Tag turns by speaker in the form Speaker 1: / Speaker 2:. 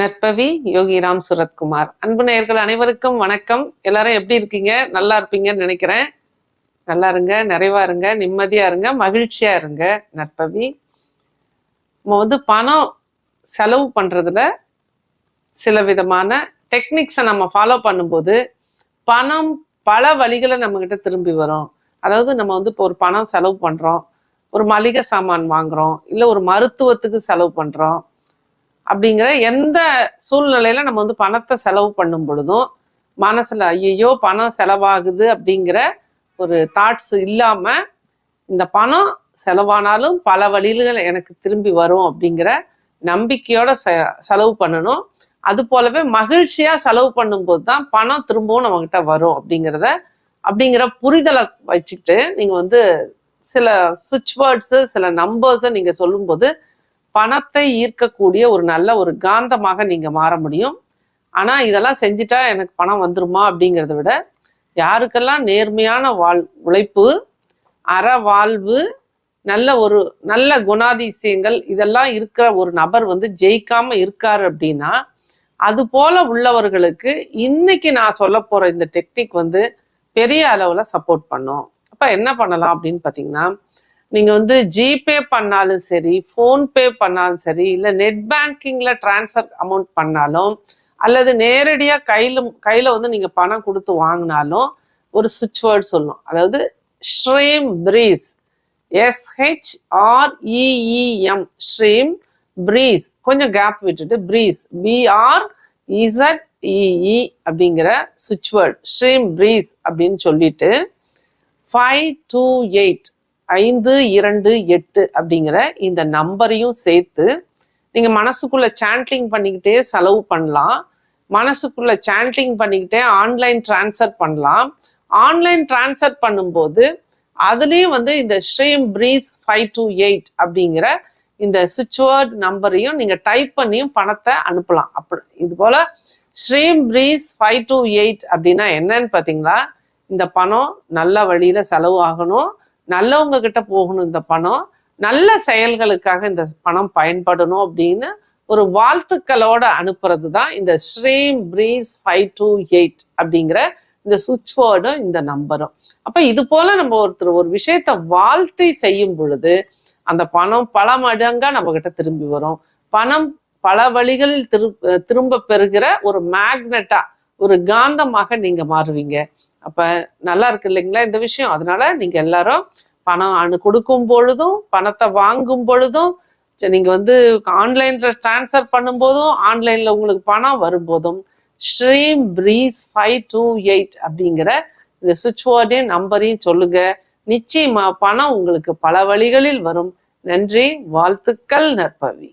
Speaker 1: நற்பவி யோகிராம் சுரத்குமார். அன்பு நேயர்கள் அனைவருக்கும் வணக்கம். எல்லாரும் எப்படி இருக்கீங்க? நல்லா இருப்பீங்கன்னு நினைக்கிறேன். நல்லா இருங்க நிறைவா இருங்க நிம்மதியா இருங்க மகிழ்ச்சியா இருங்க நற்பவி. நம்ம வந்து பணம் செலவு பண்றதுல சில விதமான டெக்னிக்ஸை நம்ம ஃபாலோ பண்ணும்போது பணம் பல வழிகளை நம்ம கிட்ட திரும்பி வரும். அதாவது நம்ம வந்து இப்போ ஒரு பணம் செலவு பண்றோம். ஒரு மளிகை சாமான் வாங்குறோம். இல்லை ஒரு மருத்துவத்துக்கு செலவு பண்றோம். அப்படிங்கிற எந்த சூழ்நிலையில நம்ம வந்து பணத்தை செலவு பண்ணும் பொழுதும் மனசுல ஐயோ பணம் செலவாகுது அப்படிங்கிற ஒரு தாட்ஸ் இல்லாம இந்த பணம் செலவானாலும் பல வழிகள் எனக்கு திரும்பி வரும் அப்படிங்கிற நம்பிக்கையோட செலவு பண்ணணும். அது போலவே மகிழ்ச்சியா செலவு பண்ணும்போது தான் பணம் திரும்பவும் நம்மகிட்ட வரும் அப்படிங்கிறத அப்படிங்கிற புரிதலை வச்சுக்கிட்டு நீங்க வந்து சில சுவிட்ச் வேர்ட்ஸு சில நம்பர்ஸை நீங்க சொல்லும்போது பணத்தை ஈர்க்கக்கூடிய ஒரு நல்ல ஒரு காந்தமாக நீங்க மாற முடியும். ஆனா இதெல்லாம் செஞ்சுட்டா எனக்கு பணம் வந்துருமா அப்படிங்கிறத விட யாருக்கெல்லாம் நேர்மையான வாழ் உழைப்பு அற வாழ்வு நல்ல ஒரு நல்ல குணாதிசயங்கள் இதெல்லாம் இருக்கிற ஒரு நபர் வந்து ஜெயிக்காம இருக்காரு அப்படின்னா அது போல உள்ளவர்களுக்கு இன்னைக்கு நான் சொல்ல போற இந்த டெக்னிக் வந்து பெரிய அளவுல சப்போர்ட் பண்ணும். அப்ப என்ன பண்ணலாம் அப்படின்னு பாத்தீங்கன்னா நீங்கள் வந்து ஜிபே பண்ணாலும் சரி ஃபோன்பே பண்ணாலும் சரி இல்லை நெட் பேங்கிங்கில் டிரான்ஸ்ஃபர் அமௌண்ட் பண்ணாலும் அல்லது நேரடியாக கையில் கையில் வந்து நீங்கள் பணம் கொடுத்து வாங்கினாலும் ஒரு சுவிட்ச் வேர்டு சொல்லணும். அதாவது ஸ்ரீம் பிரீஸ். எஸ்ஹெச்ஆர்இஇஎம் ஸ்ரீம் பிரீஸ். கொஞ்சம் கேப் விட்டுட்டு பிரீஸ். பிஆர் இசட் இஇ அப்படிங்கிற சுவிட்ச் வேர்டு. ஸ்ரீம் பிரீஸ் அப்படின்னு சொல்லிட்டு ஃபைவ் டூ எயிட் ஐந்து இரண்டு எட்டு அப்படிங்கிற இந்த நம்பரையும் சேர்த்து நீங்கள் மனசுக்குள்ளே சாண்ட்லிங் பண்ணிக்கிட்டே செலவு பண்ணலாம். மனசுக்குள்ளே சாண்ட்லிங் பண்ணிக்கிட்டே ஆன்லைன் டிரான்ஸ்ஃபர் பண்ணலாம். ஆன்லைன் டிரான்ஸ்ஃபர் பண்ணும்போது அதுலேயும் வந்து இந்த stream breeze five two eight அப்படிங்கிற இந்த சுவிட்ச்வேர்ட் நம்பரையும் நீங்கள் டைப் பண்ணியும் பணத்தை அனுப்பலாம். அப்படி இது போல் stream breeze five two eight அப்படின்னா என்னன்னு பார்த்தீங்களா இந்த பணம் நல்ல வழியில் செலவு ஆகணும். நல்லவங்க கிட்ட போகணும் இந்த பணம். நல்ல செயல்களுக்காக இந்த பணம் பயன்படணும் அப்படின்னு ஒரு வாழ்த்துக்களோட அனுப்புறது தான் இந்த ஸ்ரீம் பிரீஸ் ஃபைவ் டூ எயிட் அப்படிங்கிற இந்த சுவிட்ச் வேர்டும் இந்த நம்பரும் அப்ப இது போல நம்ம ஒருத்தர் ஒரு விஷயத்த வாழ்த்தை செய்யும் பொழுது அந்த பணம் பல மடங்கா நம்ம கிட்ட திரும்பி வரும். பணம் பல வழிகளில் திரு திரும்ப பெறுகிற ஒரு மேக்னெட்டா ஒரு காந்தமாக நீங்க மாறுவீங்க. அப்ப நல்லா இருக்கு இல்லைங்களா இந்த விஷயம்? அதனால நீங்க எல்லாரும் பணம் அனு கொடுக்கும் பொழுதும் பணத்தை வாங்கும் பொழுதும் சரி, நீங்க வந்து ஆன்லைன்ல டிரான்ஸ்ஃபர் பண்ணும்போதும் ஆன்லைன்ல உங்களுக்கு பணம் வரும்போதும் stream breeze five two eight அப்படிங்கிற இந்த சுவிட்ச் போர்டையும் நம்பரையும் சொல்லுங்க. நிச்சயமா பணம் உங்களுக்கு பல வழிகளில் வரும். நன்றி வாழ்த்துக்கள் நற்பவி.